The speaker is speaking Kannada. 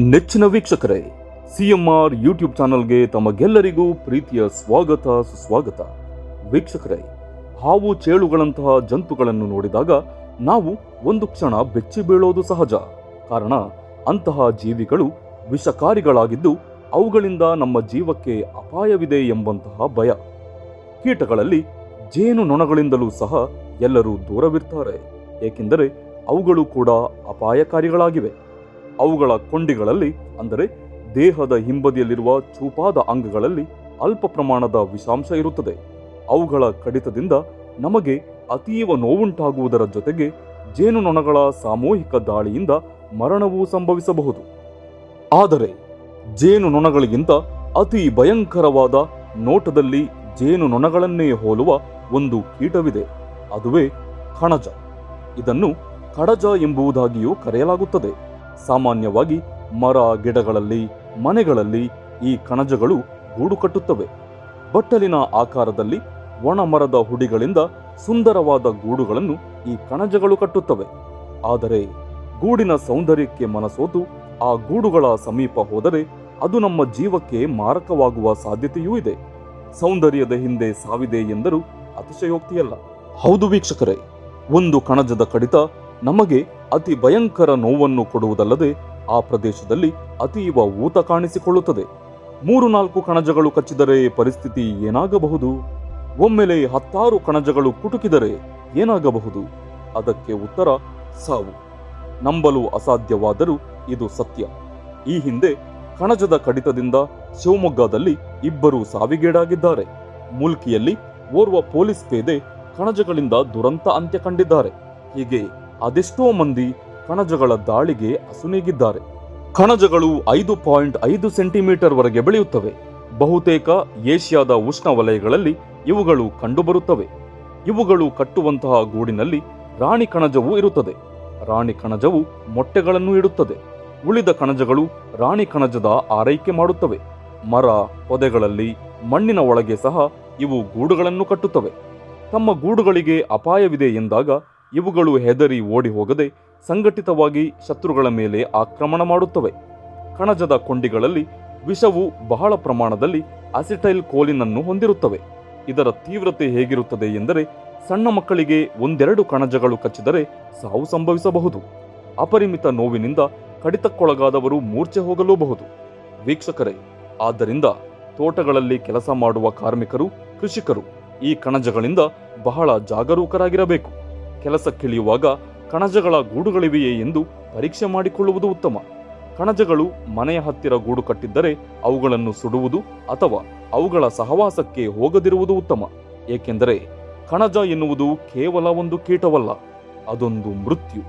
ನೆಚ್ಚಿನ ವೀಕ್ಷಕರೇ, ಸಿಎಂಆರ್ ಯೂಟ್ಯೂಬ್ ಚಾನಲ್ಗೆ ತಮಗೆಲ್ಲರಿಗೂ ಪ್ರೀತಿಯ ಸ್ವಾಗತ, ಸುಸ್ವಾಗತ. ವೀಕ್ಷಕರೇ, ಹಾವು ಚೇಳುಗಳಂತಹ ಜಂತುಗಳನ್ನು ನೋಡಿದಾಗ ನಾವು ಒಂದು ಕ್ಷಣ ಬೆಚ್ಚಿ ಬೀಳೋದು ಸಹಜ. ಕಾರಣ, ಅಂತಹ ಜೀವಿಗಳು ವಿಷಕಾರಿಗಳಾಗಿದ್ದು ಅವುಗಳಿಂದ ನಮ್ಮ ಜೀವಕ್ಕೆ ಅಪಾಯವಿದೆ ಎಂಬಂತಹ ಭಯ. ಕೀಟಗಳಲ್ಲಿ ಜೇನು ನೊಣಗಳಿಂದಲೂ ಸಹ ಎಲ್ಲರೂ ದೂರವಿರ್ತಾರೆ. ಏಕೆಂದರೆ ಅವುಗಳು ಕೂಡ ಅಪಾಯಕಾರಿಗಳಾಗಿವೆ. ಅವುಗಳ ಕೊಂಡಿಗಳಲ್ಲಿ, ಅಂದರೆ ದೇಹದ ಹಿಂಬದಿಯಲ್ಲಿರುವ ಚೂಪಾದ ಅಂಗಗಳಲ್ಲಿ ಅಲ್ಪ ಪ್ರಮಾಣದ ವಿಷಾಂಶ ಇರುತ್ತದೆ. ಅವುಗಳ ಕಡಿತದಿಂದ ನಮಗೆ ಅತೀವ ನೋವುಂಟಾಗುವುದರ ಜೊತೆಗೆ ಜೇನುನೊಣಗಳ ಸಾಮೂಹಿಕ ದಾಳಿಯಿಂದ ಮರಣವೂ ಸಂಭವಿಸಬಹುದು. ಆದರೆ ಜೇನುನೊಣಗಳಿಗಿಂತ ಅತಿ ಭಯಂಕರವಾದ ನೋಟದಲ್ಲಿ ಜೇನುನೊಣಗಳನ್ನೇ ಹೋಲುವ ಒಂದು ಕೀಟವಿದೆ. ಅದುವೇ ಕಣಜ. ಇದನ್ನು ಕಡಜ ಎಂಬುದಾಗಿಯೂ ಕರೆಯಲಾಗುತ್ತದೆ. ಸಾಮಾನ್ಯವಾಗಿ ಮರ ಗಿಡಗಳಲ್ಲಿ, ಮನೆಗಳಲ್ಲಿ ಈ ಕಣಜಗಳು ಗೂಡು ಕಟ್ಟುತ್ತವೆ. ಬಟ್ಟಲಿನ ಆಕಾರದಲ್ಲಿ ಒಣ ಮರದ ಹುಡಿಗಳಿಂದ ಸುಂದರವಾದ ಗೂಡುಗಳನ್ನು ಈ ಕಣಜಗಳು ಕಟ್ಟುತ್ತವೆ. ಆದರೆ ಗೂಡಿನ ಸೌಂದರ್ಯಕ್ಕೆ ಮನಸೋತು ಆ ಗೂಡುಗಳ ಸಮೀಪ ಹೋದರೆ ಅದು ನಮ್ಮ ಜೀವಕ್ಕೆ ಮಾರಕವಾಗುವ ಸಾಧ್ಯತೆಯೂ ಇದೆ. ಸೌಂದರ್ಯದ ಹಿಂದೆ ಸಾವಿದೆ ಎಂದರೂ ಅತಿಶಯೋಕ್ತಿಯಲ್ಲ. ಹೌದು ವೀಕ್ಷಕರೇ, ಒಂದು ಕಣಜದ ಕಡಿತ ನಮಗೆ ಅತಿ ಭಯಂಕರ ನೋವನ್ನು ಕೊಡುವುದಲ್ಲದೆ ಆ ಪ್ರದೇಶದಲ್ಲಿ ಅತೀವ ಊತ ಕಾಣಿಸಿಕೊಳ್ಳುತ್ತದೆ. ಮೂರು ನಾಲ್ಕು ಕಣಜಗಳು ಕಚ್ಚಿದರೆ ಪರಿಸ್ಥಿತಿ ಏನಾಗಬಹುದು? ಒಮ್ಮೆಲೆ ಹತ್ತಾರು ಕಣಜಗಳು ಕುಟುಕಿದರೆ ಏನಾಗಬಹುದು? ಅದಕ್ಕೆ ಉತ್ತರ, ಸಾವು. ನಂಬಲು ಅಸಾಧ್ಯವಾದರೂ ಇದು ಸತ್ಯ. ಈ ಹಿಂದೆ ಕಣಜದ ಕಡಿತದಿಂದ ಶಿವಮೊಗ್ಗದಲ್ಲಿ ಇಬ್ಬರು ಸಾವಿಗೀಡಾಗಿದ್ದಾರೆ. ಮುಲ್ಕಿಯಲ್ಲಿ ಓರ್ವ ಪೊಲೀಸ್ ಪೇದೆ ಕಣಜಗಳಿಂದ ದುರಂತ ಅಂತ್ಯ ಕಂಡಿದ್ದಾರೆ. ಹೀಗೆ ಅದೆಷ್ಟೋ ಮಂದಿ ಕಣಜಗಳ ದಾಳಿಗೆ ಅಸುನೀಗಿದ್ದಾರೆ. ಕಣಜಗಳು ಐದು ಪಾಯಿಂಟ್ ಐದು ಸೆಂಟಿಮೀಟರ್ ವರೆಗೆ ಬೆಳೆಯುತ್ತವೆ. ಬಹುತೇಕ ಏಷ್ಯಾದ ಉಷ್ಣವಲಯಗಳಲ್ಲಿ ಇವುಗಳು ಕಂಡುಬರುತ್ತವೆ. ಇವುಗಳು ಕಟ್ಟುವಂತಹ ಗೂಡಿನಲ್ಲಿ ರಾಣಿ ಕಣಜವೂ ಇರುತ್ತದೆ. ರಾಣಿ ಕಣಜವು ಮೊಟ್ಟೆಗಳನ್ನು ಇಡುತ್ತದೆ. ಉಳಿದ ಕಣಜಗಳು ರಾಣಿ ಕಣಜದ ಆರೈಕೆ ಮಾಡುತ್ತವೆ. ಮರ, ಪೊದೆಗಳಲ್ಲಿ ಮಣ್ಣಿನ ಒಳಗೆ ಸಹ ಇವು ಗೂಡುಗಳನ್ನು ಕಟ್ಟುತ್ತವೆ. ತಮ್ಮ ಗೂಡುಗಳಿಗೆ ಅಪಾಯವಿದೆ ಎಂದಾಗ ಇವುಗಳು ಹೆದರಿ ಓಡಿ ಹೋಗದೆ ಸಂಘಟಿತವಾಗಿ ಶತ್ರುಗಳ ಮೇಲೆ ಆಕ್ರಮಣ ಮಾಡುತ್ತವೆ. ಕಣಜದ ಕೊಂಡಿಗಳಲ್ಲಿ ವಿಷವು ಬಹಳ ಪ್ರಮಾಣದಲ್ಲಿ ಅಸಿಟೈಲ್ ಕೋಲಿನನ್ನು ಹೊಂದಿರುತ್ತವೆ. ಇದರ ತೀವ್ರತೆ ಹೇಗಿರುತ್ತದೆ ಎಂದರೆ ಸಣ್ಣ ಮಕ್ಕಳಿಗೆ ಒಂದೆರಡು ಕಣಜಗಳು ಕಚ್ಚಿದರೆ ಸಾವು ಸಂಭವಿಸಬಹುದು. ಅಪರಿಮಿತ ನೋವಿನಿಂದ ಕಡಿತಕ್ಕೊಳಗಾದವರು ಮೂರ್ಛೆ ಹೋಗಲೂಬಹುದು. ವೀಕ್ಷಕರೇ, ಆದ್ದರಿಂದ ತೋಟಗಳಲ್ಲಿ ಕೆಲಸ ಮಾಡುವ ಕಾರ್ಮಿಕರು, ಕೃಷಿಕರು ಈ ಕಣಜಗಳಿಂದ ಬಹಳ ಜಾಗರೂಕರಾಗಿರಬೇಕು. ಕೆಲಸಕ್ಕಿಳಿಯುವಾಗ ಕಣಜಗಳ ಗೂಡುಗಳಿವೆಯೇ ಎಂದು ಪರೀಕ್ಷೆ ಮಾಡಿಕೊಳ್ಳುವುದು ಉತ್ತಮ. ಕಣಜಗಳು ಮನೆಯ ಹತ್ತಿರ ಗೂಡು ಕಟ್ಟಿದ್ದರೆ ಅವುಗಳನ್ನು ಸುಡುವುದು ಅಥವಾ ಅವುಗಳ ಸಹವಾಸಕ್ಕೆ ಹೋಗದಿರುವುದು ಉತ್ತಮ. ಏಕೆಂದರೆ ಕಣಜ ಎನ್ನುವುದು ಕೇವಲ ಒಂದು ಕೀಟವಲ್ಲ, ಅದೊಂದು ಮೃತ್ಯು.